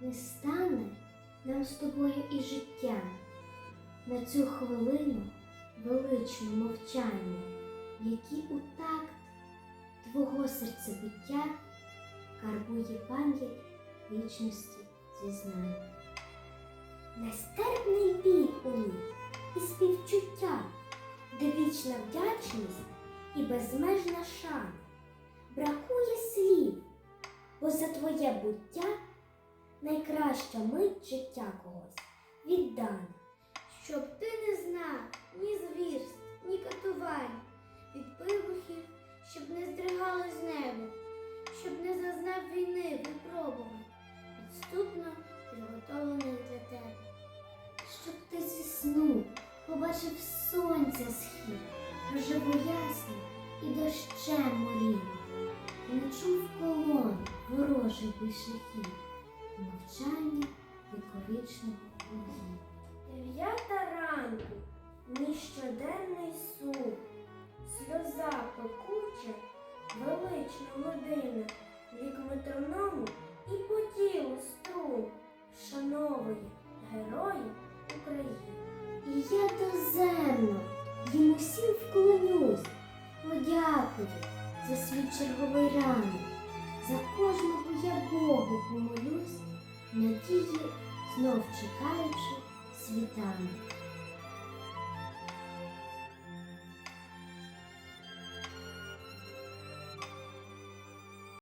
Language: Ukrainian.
не стане нам з тобою і життя на цю хвилину величне мовчання, які у такт твого серцебиття карбує пам'ять вічності зізнань. Нестерпний біль у ній і співчуття, де вічна вдячність і безмежна шана. Бракує слів, бо за твоє буття найкраща мить життя когось. Віддана. Щоб ти не знав ні звірств, ні катувань, від вибухів, щоб не здригалось небо, щоб не зазнав війни випробувань, підступно приготованих для тебе. Щоб ти зі сну побачив сонця схід, проживу ясно і дощем морів, і не чув колон ворожий пішохід, мовчання віковічного богів. Дев'ята ранку, мій щоденний сум, сльоза пекуча, велична година, вік метроному і по тілу струн вшановує героїв України. І я доземно їм усім вклонюсь, подякую за свій черговий ранок, за кожного я Богу помолюсь, знов чекаючи світанок.